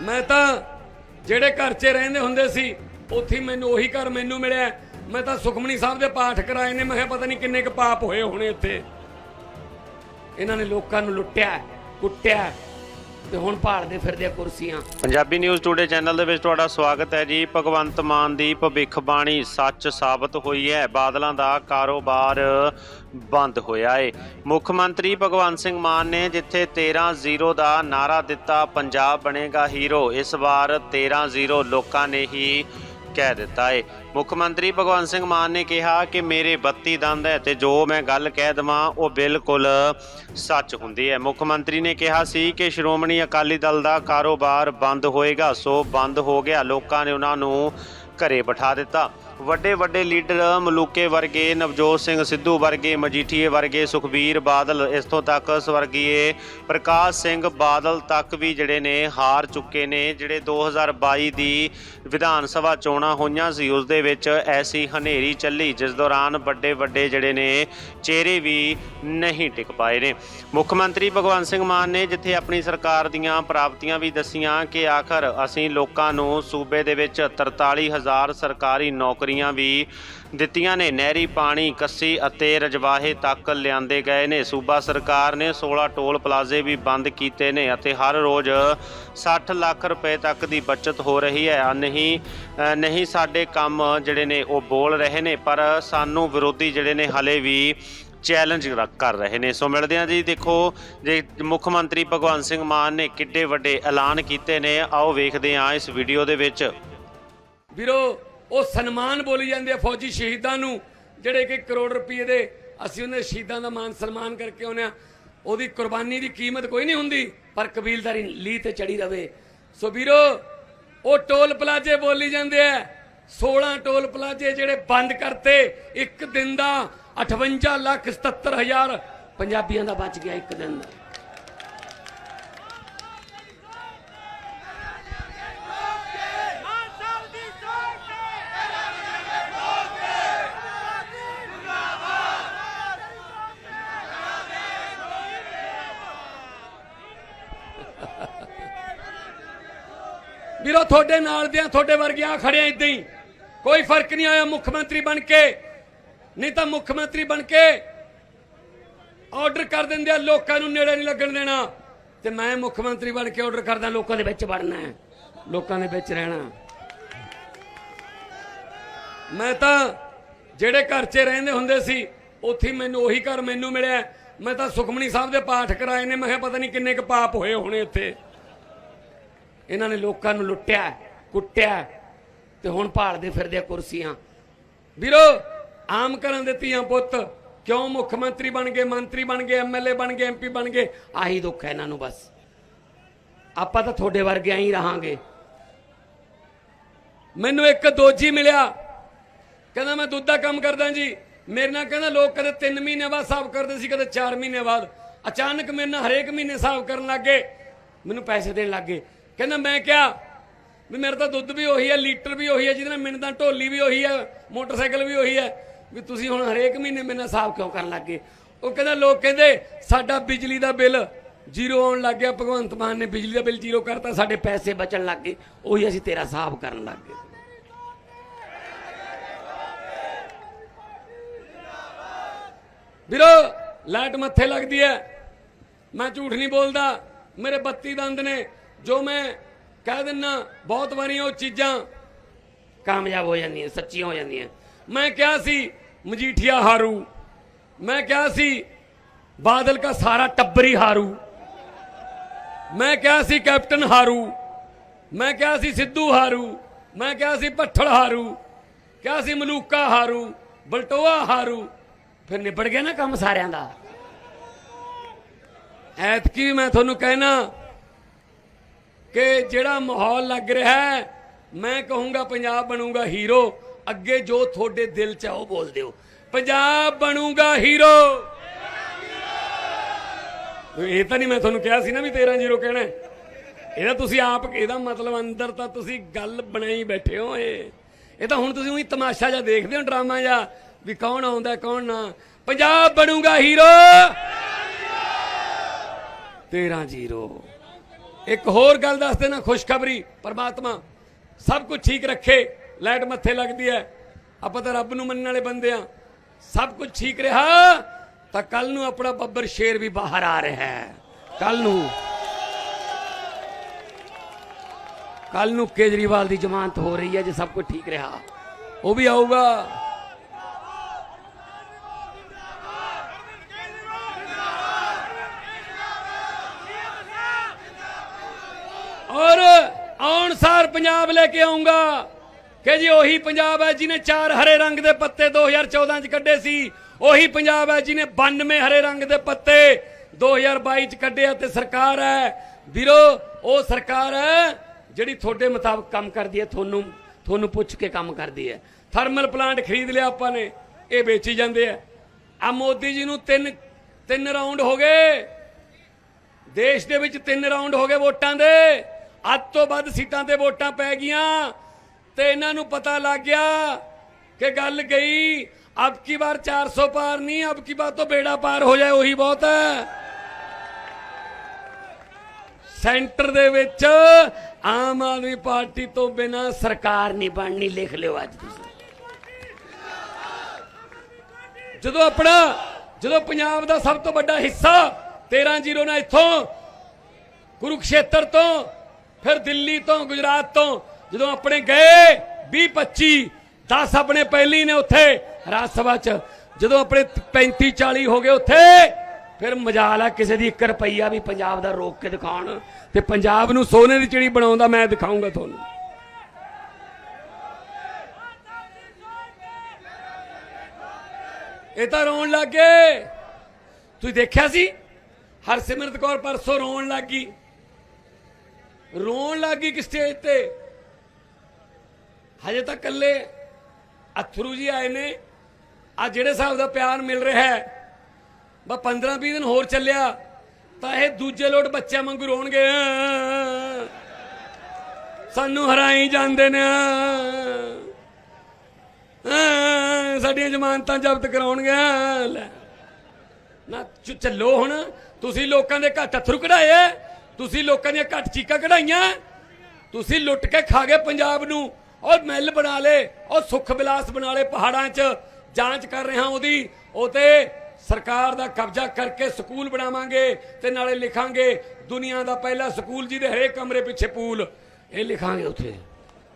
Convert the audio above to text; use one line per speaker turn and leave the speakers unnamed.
ਮੈਂ ਤਾਂ ਜਿਹੜੇ ਘਰ 'ਚ ਰਹਿੰਦੇ ਹੁੰਦੇ ਸੀ, ਉੱਥੇ ਮੈਨੂੰ ਉਹੀ ਘਰ ਮੈਨੂੰ ਮਿਲਿਆ। ਮੈਂ ਤਾਂ ਸੁਖਮਨੀ ਸਾਹਿਬ ਦੇ ਪਾਠ ਕਰਾਏ ਨੇ, ਮੈਂ ਕਿਹਾ ਪਤਾ ਨਹੀਂ ਕਿੰਨੇ ਕੁ ਪਾਪ ਹੋਏ ਹੋਣੇ ਇੱਥੇ ਇਹਨਾਂ ਨੇ ਲੋਕਾਂ ਨੂੰ ਲੁੱਟਿਆ, ਕੁੱਟਿਆ। ਤੇ ਹੁਣ ਭਾਲਦੇ ਫਿਰਦੇ ਆ ਕੁਰਸੀਆਂ।
ਪੰਜਾਬੀ ਨਿਊਜ਼ ਟੂਡੇ ਚੈਨਲ ਦੇ ਵਿੱਚ ਤੁਹਾਡਾ ਸਵਾਗਤ ਹੈ ਜੀ। ਭਗਵੰਤ ਮਾਨ ਦੀ ਭਵਿੱਖਬਾਣੀ ਸੱਚ ਸਾਬਤ ਹੋਈ ਹੈ। ਬਾਦਲਾਂ ਦਾ ਕਾਰੋਬਾਰ ਬੰਦ ਹੋਇਆ ਏ। ਮੁੱਖ ਮੰਤਰੀ ਭਗਵੰਤ ਸਿੰਘ ਮਾਨ ਨੇ ਜਿੱਥੇ 13-0 ਦਾ ਨਾਰਾ ਦਿੱਤਾ, ਪੰਜਾਬ ਬਣੇਗਾ ਹੀਰੋ। ਇਸ ਵਾਰ 13-0 ਲੋਕਾਂ ਨੇ ਹੀ ਕਹਿ ਦਿੱਤਾ ਹੈ ਮੁੱਖ ਮੰਤਰੀ ਭਗਵੰਤ ਸਿੰਘ ਮਾਨ ਨੇ ਕਿਹਾ ਕਿ ਮੇਰੇ 32 ਦੰਦ ਹੈ ਤੇ ਜੋ ਮੈਂ ਗੱਲ ਕਹਿ ਦਵਾਂ, ਉਹ ਬਿਲਕੁਲ ਸੱਚ ਹੁੰਦੀ ਹੈ। ਮੁੱਖ ਮੰਤਰੀ ਨੇ ਕਿਹਾ ਸੀ ਕਿ ਸ਼੍ਰੋਮਣੀ ਅਕਾਲੀ ਦਲ ਦਾ ਕਾਰੋਬਾਰ ਬੰਦ ਹੋਏਗਾ, ਸੋ ਬੰਦ ਹੋ ਗਿਆ। ਲੋਕਾਂ ਨੇ ਉਹਨਾਂ ਨੂੰ ਘਰੇ ਬਿਠਾ ਦਿੱਤਾ। ਵੱਡੇ ਵੱਡੇ ਲੀਡਰ ਮਲੂਕੇ ਵਰਗੇ, ਨਵਜੋਤ ਸਿੰਘ ਸਿੱਧੂ ਵਰਗੇ, ਮਜੀਠੀਏ ਵਰਗੇ, ਸੁਖਬੀਰ ਬਾਦਲ ਇਸ ਤੋਂ ਤੱਕ ਸਵਰਗੀਏ ਪ੍ਰਕਾਸ਼ ਸਿੰਘ ਬਾਦਲ ਤੱਕ ਵੀ ਜਿਹੜੇ ਨੇ ਹਾਰ ਚੁੱਕੇ ਨੇ, ਜਿਹੜੇ 2022 ਦੀ ਵਿਧਾਨ ਸਭਾ ਚੋਣਾਂ ਹੋਈਆਂ ਸੀ, ਉਸ ਦੇ ਵਿੱਚ ਐਸੀ ਹਨੇਰੀ ਚੱਲੀ, ਜਿਸ ਦੌਰਾਨ ਵੱਡੇ ਵੱਡੇ ਜਿਹੜੇ ਨੇ ਚਿਹਰੇ ਵੀ ਨਹੀਂ ਟਿਕ ਪਾਏ ਨੇ। ਮੁੱਖ ਮੰਤਰੀ ਭਗਵੰਤ ਸਿੰਘ ਮਾਨ ਨੇ ਜਿੱਥੇ ਆਪਣੀ ਸਰਕਾਰ ਦੀਆਂ ਪ੍ਰਾਪਤੀਆਂ ਵੀ ਦੱਸੀਆਂ ਕਿ ਆਖਰ ਅਸੀਂ ਲੋਕਾਂ ਨੂੰ ਸੂਬੇ ਦੇ ਵਿੱਚ 43000 ਸਰਕਾਰੀ ਨੌਕਰੀ ਨੌਕਰੀਆਂ ਵੀ ਦਿੱਤੀਆਂ ਨੇ। ਨਹਿਰੀ ਪਾਣੀ, ਕੱਸੀ ਅਤੇ ਰਜਵਾਹੇ ਤੱਕ ਲਿਆਂਦੇ ਗਏ ਨੇ। ਸੂਬਾ ਸਰਕਾਰ ਨੇ 16 ਟੋਲ ਪਲਾਜ਼ੇ ਵੀ ਬੰਦ ਕੀਤੇ ਨੇ ਅਤੇ ਹਰ ਰੋਜ਼ 60 ਲੱਖ ਰੁਪਏ ਤੱਕ ਦੀ ਬਚਤ ਹੋ ਰਹੀ ਹੈ। ਨਹੀਂ ਨਹੀਂ ਸਾਡੇ ਕੰਮ ਜਿਹੜੇ ਨੇ ਉਹ ਬੋਲ ਰਹੇ ਨੇ, ਪਰ ਸਾਨੂੰ ਵਿਰੋਧੀ ਜਿਹੜੇ ਨੇ ਹਲੇ ਵੀ ਚੈਲੰਜ ਕਰ ਰਹੇ ਨੇ। ਸੋ ਮਿਲਦੇ ਹਾਂ ਜੀ ਦੇਖੋ, ਜੇ ਮੁੱਖ ਮੰਤਰੀ ਭਗਵੰਤ ਸਿੰਘ ਮਾਨ ਨੇ ਕਿੱਡੇ ਵੱਡੇ ਐਲਾਨ ਕੀਤੇ ਨੇ, ਆਓ ਵੇਖਦੇ ਹਾਂ ਇਸ ਵੀਡੀਓ ਦੇ ਵਿੱਚ।
ਵੀਰੋ ਉਹ ਸਨਮਾਨ ਬੋਲੀ ਜਾਂਦੇ ਆ ਫੌਜੀ ਸ਼ਹੀਦਾਂ ਨੂੰ, ਜਿਹੜੇ ਕਿ ਕਰੋੜ ਰੁਪਏ ਦੇ ਅਸੀਂ ਉਹਨਾਂ ਸ਼ਹੀਦਾਂ ਦਾ ਮਾਨ ਸਨਮਾਨ ਕਰਕੇ ਆਉਂਦੇ ਆ ਉਹਦੀ ਕੁਰਬਾਨੀ ਦੀ ਕੀਮਤ ਕੋਈ ਨਹੀਂ ਹੁੰਦੀ, ਪਰ ਕਬੀਲਦਾਰੀ ਲੀ ਤੇ ਚੜੀ ਰਵੇ। ਸੋ ਵੀਰੋ, ਉਹ ਟੋਲ ਪਲਾਜੇ ਬੋਲੀ ਜਾਂਦੇ ਆ। 16 ਟੋਲ ਪਲਾਜੇ ਜਿਹੜੇ ਬੰਦ ਕਰਤੇ, ਇੱਕ ਦਿਨ ਦਾ 58 ਲੱਖ 77 ਹਜ਼ਾਰ ਪੰਜਾਬੀਆਂ ਦਾ ਬਚ ਗਿਆ ਇੱਕ ਦਿਨ ਦਾ। ਵੀਰੋ, ਤੁਹਾਡੇ ਨਾਲ ਦਿਆਂ, ਤੁਹਾਡੇ ਵਰਗਿਆਂ ਖੜਿਆ ਇਦਾਂ ਹੀ। ਕੋਈ ਫ਼ਰਕ ਨਹੀਂ ਆਇਆ ਮੁੱਖ ਮੰਤਰੀ ਬਣ ਕੇ। ਨਹੀਂ ਤਾਂ ਮੁੱਖ ਮੰਤਰੀ ਬਣ ਕੇ ਆਰਡਰ ਕਰ ਦਿੰਦੇ ਆ, ਲੋਕਾਂ ਨੂੰ ਨੇੜੇ ਨਹੀਂ ਲੱਗਣ ਦੇਣਾ। ਤੇ ਮੈਂ ਮੁੱਖ ਮੰਤਰੀ ਬਣ ਕੇ ਆਰਡਰ ਕਰਦਾ, ਲੋਕਾਂ ਦੇ ਵਿੱਚ ਵੜਨਾ ਲੋਕਾਂ ਦੇ ਵਿੱਚ ਰਹਿਣਾ। ਮੈਂ ਤਾਂ ਜਿਹੜੇ ਘਰ 'ਚ ਰਹਿੰਦੇ ਹੁੰਦੇ ਸੀ, ਉੱਥੇ ਮੈਨੂੰ ਉਹੀ ਘਰ ਮੈਨੂੰ ਮਿਲਿਆ। ਮੈਂ ਤਾਂ ਸੁਖਮਨੀ ਸਾਹਿਬ ਦੇ ਪਾਠ ਕਰਾਏ ਨੇ, ਮੈਂ ਕਿਹਾ ਪਤਾ ਨਹੀਂ ਕਿੰਨੇ ਕੁ ਪਾਪ ਹੋਏ ਹੋਣੇ ਇੱਥੇ ਇਹਨਾਂ ਨੇ ਲੋਕਾਂ ਨੂੰ ਲੁੱਟਿਆ, ਕੁੱਟਿਆ ਤੇ ਹੁਣ ਭਾਲਦੇ ਫਿਰਦੇ ਕੁਰਸੀਆਂ। ਵੀਰੋ, ਆਮ ਕਰਨ ਦੇ ਧੀਆਂ ਪੁੱਤ, ਕਿਉਂ ਮੁੱਖ ਮੰਤਰੀ ਬਣ ਗਏ, ਮੰਤਰੀ ਬਣ ਗਏ ਐਮਐਲਏ ਬਣ ਗਏ ਐਮਪੀ ਬਣ ਗਏ, ਆਹੀ ਦੁੱਖ ਹੈ ਇਹਨਾਂ ਨੂੰ ਬਸ। ਆਪਾਂ ਤਾਂ ਤੁਹਾਡੇ ਵਰਗੇ ਹੀ ਰਹਾਂਗੇ। ਮੈਨੂੰ ਇੱਕ ਦੋਜੀ ਮਿਲਿਆ, ਕਹਿੰਦਾ, ਮੈਂ ਦੁੱਧ ਦਾ ਕੰਮ ਕਰਦਾ ਜੀ। ਮੇਰੇ ਨਾਲ ਕਹਿੰਦਾ, ਲੋਕ ਕਦੇ 3 ਮਹੀਨੇ ਬਾਅਦ ਹਿਸਾਬ ਕਰਦੇ ਸੀ, ਕਦੇ 4 ਮਹੀਨੇ ਬਾਅਦ। ਅਚਾਨਕ ਮੇਰੇ ਨਾਲ ਹਰੇਕ ਮਹੀਨੇ ਹਿਸਾਬ ਕਰਨ ਲੱਗੇ ਮੈਨੂੰ ਪੈਸੇ ਦੇਣ ਲੱਗੇ ਕਹਿੰਦਾ ਮੈਂ ਕਿਹਾ ਵੀ ਮੇਰਾ ਤਾਂ ਦੁੱਧ ਵੀ ਉਹੀ ਹੈ, ਲੀਟਰ ਵੀ ਉਹੀ ਹੈ, ਜਿਹਦੇ ਨਾਲ ਮਿੰਨਤਾਂ ਢੋਲੀ ਵੀ ਉਹੀ ਹੈ, ਮੋਟਰਸਾਈਕਲ ਵੀ ਉਹੀ ਹੈ। ਵੀ ਤੁਸੀਂ ਹੁਣ ਹਰੇਕ ਮਹੀਨੇ ਮੇਰੇ ਨਾਲ ਸਾਫ਼ ਕਿਉਂ ਕਰਨ ਲੱਗੇ? ਉਹ ਕਹਿੰਦਾ ਲੋਕ ਕਹਿੰਦੇ, ਸਾਡਾ ਬਿਜਲੀ ਦਾ ਬਿੱਲ ਜ਼ੀਰੋ ਆਉਣ ਲੱਗ ਗਿਆ, ਭਗਵੰਤ ਮਾਨ ਨੇ ਬਿਜਲੀ ਦਾ ਬਿੱਲ ਜ਼ੀਰੋ ਕਰਤਾ, ਸਾਡੇ ਪੈਸੇ ਬਚਣ ਲੱਗ ਗਏ, ਉਹੀ ਅਸੀਂ ਤੇਰਾ ਸਾਫ਼ ਕਰਨ ਲੱਗ ਗਏ। ਵੀਰੋ, ਲਾਈਟ ਮੱਥੇ ਲੱਗਦੀ ਹੈ। ਮੈਂ ਝੂਠ ਨਹੀਂ ਬੋਲਦਾ, ਮੇਰੇ 32 ਦੰਦ ਨੇ। ਜੋ ਮੈਂ ਕਹਿ ਦਿੰਨਾ, ਬਹੁਤ ਵਾਰੀ ਉਹ ਚੀਜ਼ਾਂ ਕਾਮਯਾਬ ਹੋ ਜਾਂਦੀਆਂ, ਸੱਚੀਆਂ ਹੋ ਜਾਂਦੀਆਂ। ਮੈਂ ਕਿਹਾ ਸੀ, ਮਜੀਠੀਆ ਹਾਰੂ। ਮੈਂ ਕਿਹਾ ਸੀ, ਬਾਦਲ ਦਾ ਸਾਰਾ ਟੱਬਰੀ ਹਾਰੂ। ਮੈਂ ਕਿਹਾ ਸੀ, ਕੈਪਟਨ ਹਾਰੂ। ਮੈਂ ਕਿਹਾ ਸੀ, ਸਿੱਧੂ ਹਾਰੂ। ਮੈਂ ਕਿਹਾ ਸੀ, ਭੱਠਲ ਹਾਰੂ। ਕਿਹਾ ਸੀ, ਮਲੂਕਾ ਹਾਰੂ। ਬਲਟੋਆ ਹਾਰੂ। ਫਿਰ ਨਿਬੜ ਗਿਆ ਨਾ ਕੰਮ ਸਾਰਿਆਂ ਦਾ। ਐਤਕੀ ਮੈਂ ਤੁਹਾਨੂੰ ਕਹਿਣਾ ਕਿ ਜਿਹੜਾ ਮਾਹੌਲ ਲੱਗ ਰਿਹਾ ਹੈ, ਮੈਂ ਕਹੂੰਗਾ ਪੰਜਾਬ ਬਣੂਗਾ ਹੀਰੋ, ਅੱਗੇ ਜੋ ਤੁਹਾਡੇ ਦਿਲ ਚ ਆ ਉਹ ਬੋਲ ਦਿਓ। ਪੰਜਾਬ ਬਣੂਗਾ ਹੀਰੋ। ਇਹ ਤਾਂ ਨਹੀਂ ਮੈਂ ਤੁਹਾਨੂੰ ਕਿਹਾ ਸੀ ਨਾ ਵੀ 13 ਜ਼ੀਰੋ ਕਹਿਣਾ ਇਹਦਾ ਤੁਸੀਂ ਆਪ, ਇਹਦਾ ਮਤਲਬ ਅੰਦਰ ਤਾਂ ਤੁਸੀਂ ਗੱਲ ਬਣਾਈ ਬੈਠੇ ਹੋ ਇਹ। ਇਹ ਤਾਂ ਹੁਣ ਤੁਸੀਂ ਉਹੀ ਤਮਾਸ਼ਾ ਜਿਹਾ ਦੇਖਦੇ ਹੋ, ਡਰਾਮਾ ਜਿਹਾ, ਵੀ ਕੌਣ ਆਉਂਦਾ, ਕੌਣ ਨਾ। ਪੰਜਾਬ ਬਣੂਗਾ ਹੀਰੋ। 13 ਜ਼ੀਰੋ। ਇੱਕ ਹੋਰ ਗੱਲ ਦੱਸ ਦੇਣਾ, ਖੁਸ਼ਖਬਰੀ, ਪਰਮਾਤਮਾ, ਸਭ ਕੁਝ ਠੀਕ ਰੱਖੇ, ਲਾਈਟ ਮੱਥੇ ਲੱਗਦੀ ਹੈ। ਆਪਾਂ ਤਾਂ ਰੱਬ ਨੂੰ ਮੰਨਣ ਵਾਲੇ ਬੰਦੇ ਆ ਸਭ ਕੁਝ ਠੀਕ ਰਿਹਾ, ਤਾਂ ਕੱਲ ਨੂੰ ਆਪਣਾ ਬੱਬਰ ਸ਼ੇਰ ਵੀ ਬਾਹਰ ਆ ਰਿਹਾ ਹੈ। ਕੱਲ ਨੂੰ। ਕੱਲ ਨੂੰ ਕੇਜਰੀਵਾਲ ਦੀ ਜ਼ਮਾਨਤ ਹੋ ਰਹੀ ਹੈ ਜੇ ਸਭ ਕੁਝ ਠੀਕ ਰਿਹਾ। ਉਹ ਵੀ ਆਊਗਾ ਔਰ ਆਉਣ ਸਾਰ ਪੰਜਾਬ ਲੈ ਕੇ ਆਉਂਗਾ। ਕਿ ਜੀ ਉਹੀ ਪੰਜਾਬ ਹੈ ਜਿਹਨੇ ਚਾਰ ਹਰੇ ਰੰਗ ਦੇ ਪੱਤੇ 2014 ਚ ਕੱਢੇ ਸੀ, ਉਹੀ ਪੰਜਾਬ ਹੈ ਜਿਹਨੇ 92 ਹਰੇ ਰੰਗ ਦੇ ਪੱਤੇ 2022 ਚ ਕੱਢੇ ਤੇ ਸਰਕਾਰ ਹੈ। ਵੀਰੋ, ਉਹ ਸਰਕਾਰ ਹੈ ਜਿਹੜੀ ਤੁਹਾਡੇ ਮੁਤਾਬਕ ਕੰਮ ਕਰਦੀ ਹੈ, ਤੁਹਾਨੂੰ ਤੁਹਾਨੂੰ ਪੁੱਛ ਕੇ ਕੰਮ ਕਰਦੀ ਹੈ। ਥਰਮਲ ਪਲਾਂਟ ਖਰੀਦ ਲਿਆ ਆਪਾਂ ਨੇ, ਇਹ ਵੇਚੀ ਜਾਂਦੇ ਆ। ਆ ਮੋਦੀ ਜੀ ਨੂੰ ਤਿੰਨ ਤਿੰਨ ਰਾਉਂਡ ਹੋ ਗਏ। ਦੇਸ਼ ਦੇ ਵਿੱਚ ਤਿੰਨ ਰਾਉਂਡ ਹੋ ਗਏ ਵੋਟਾਂ ਦੇ। ਅੱਧ ਤੋਂ ਵੱਧ ਸੀਟਾਂ ਤੇ ਵੋਟਾਂ ਪੈ ਗਈਆਂ ਤੇ ਇਹਨਾਂ ਨੂੰ ਪਤਾ ਲੱਗ ਗਿਆ ਕਿ ਗੱਲ ਗਈ, ਅਬ ਕੀ ਵਾਰ 400 ਪਾਰ ਨਹੀਂ, ਅਬ ਕੀ ਬਾਤ ਤੋਂ ਬੇੜਾ ਪਾਰ ਹੋ ਜਾਏ, ਉਹੀ ਬਹੁਤ ਹੈ। ਸੈਂਟਰ ਦੇ ਵਿੱਚ ਆਮ ਆਦਮੀ ਪਾਰਟੀ ਤੋਂ ਬਿਨਾ ਸਰਕਾਰ ਨਹੀਂ ਬਣਨੀ, ਲਿਖ ਲਿਓ ਅੱਜ ਤੁਸੀਂ। ਜਦੋਂ ਆਪਣਾ, ਜਦੋਂ ਪੰਜਾਬ ਦਾ ਸਭ ਤੋਂ ਵੱਡਾ ਹਿੱਸਾ 13 ਜ਼ੀਰੋ ਨਾਲ ਇੱਥੋਂ, ਕੁਰੂਕਸ਼ੇਤਰ ਤੋਂ ਫਿਰ ਦਿੱਲੀ ਤੋਂ ਗੁਜਰਾਤ ਤੋਂ ਜਦੋਂ ਆਪਣੇ ਗਏ 20 25 10 ਆਪਣੇ ਪਹਿਲੀ ਨੇ ਉੱਥੇ ਰਾਜ ਸਭਾ ਚ। ਜਦੋਂ ਆਪਣੇ 35 40 ਹੋ ਗਏ ਉੱਥੇ, ਫਿਰ ਮਜਾਲ ਆ ਕਿਸੇ ਦੀ 1 ਰੁਪਈਆ ਵੀ ਪੰਜਾਬ ਦਾ ਰੋਕ ਕੇ ਦਿਖਾਉਣ। ਤੇ ਪੰਜਾਬ ਨੂੰ ਸੋਨੇ ਦੀ ਚਿੜੀ ਬਣਾਉਂਦਾ ਮੈਂ ਦਿਖਾਉਂਗਾ ਤੁਹਾਨੂੰ। ਇਹ ਤਾਂ ਰੋਣ ਲੱਗੇ ਤੁਸੀਂ ਦੇਖਿਆ ਸੀ? ਹਰਸਿਮਰਤ ਕੌਰ ਪਰਸੋਂ ਰੋਣ ਲੱਗੀ ਰੋਣ ਲੱਗੀ ਕਿ ਸਟੇਜ ਤੇ ਹਜੇ ਤਾਂ ਕੱਲੇ ਅਥਰੂ ਜੀ ਆਏ ਨੇ। ਆ ਜਿਹੜੇ ਹਿਸਾਬ ਦਾ ਪਿਆਰ ਮਿਲ ਰਿਹਾ ਹੈ, ਬਾ 15 20 ਦਿਨ ਹੋਰ ਚੱਲਿਆ, ਤਾਂ ਇਹ ਦੂਜੇ ਲੋਟ ਬੱਚਿਆਂ ਵਾਂਗੂ ਰੋਣਗੇ। ਸਾਨੂੰ ਹਰਾਈ ਜਾਂਦੇ ਨੇ। ਸਾਡੀਆਂ ਜ਼ਮਾਨਤਾਂ ਜ਼ਬਤ ਕਰਾਉਣਗੇ। ਨਾ ਚੱਲੋ ਹੁਣ। ਤੁਸੀਂ ਲੋਕਾਂ ਦੇ ਘੱਟ ਅਥਰੂ ਕਢਾਏ। ਤੁਸੀਂ ਲੋਕਾਂ ਦੀਆਂ ਘੱਟ ਚੀਕਾਂ ਕਢਾਈਆਂ? ਤੁਸੀਂ ਲੁੱਟ ਕੇ ਖਾ ਗਏ ਪੰਜਾਬ ਨੂੰ। ਔਰ ਮਹਿਲ ਬਣਾ ਲੇ ਔਰ ਸੁੱਖ ਵਿਲਾਸ ਬਣਾ ਲੇ ਪਹਾੜਾਂ 'ਚ। ਜਾਂਚ ਕਰ ਰਿਹਾ ਉਹਦੀ। ਉਹ ਤੇ ਸਰਕਾਰ ਦਾ ਕਬਜ਼ਾ ਕਰਕੇ ਸਕੂਲ ਬਣਾਵਾਂਗੇ ਤੇ ਨਾਲੇ ਲਿਖਾਂਗੇ। ਦੁਨੀਆ ਦਾ ਪਹਿਲਾ ਸਕੂਲ ਜਿਹਦੇ ਹਰੇਕ ਕਮਰੇ ਪਿੱਛੇ ਪੂਲ। ਇਹ ਲਿਖਾਂਗੇ ਉੱਥੇ।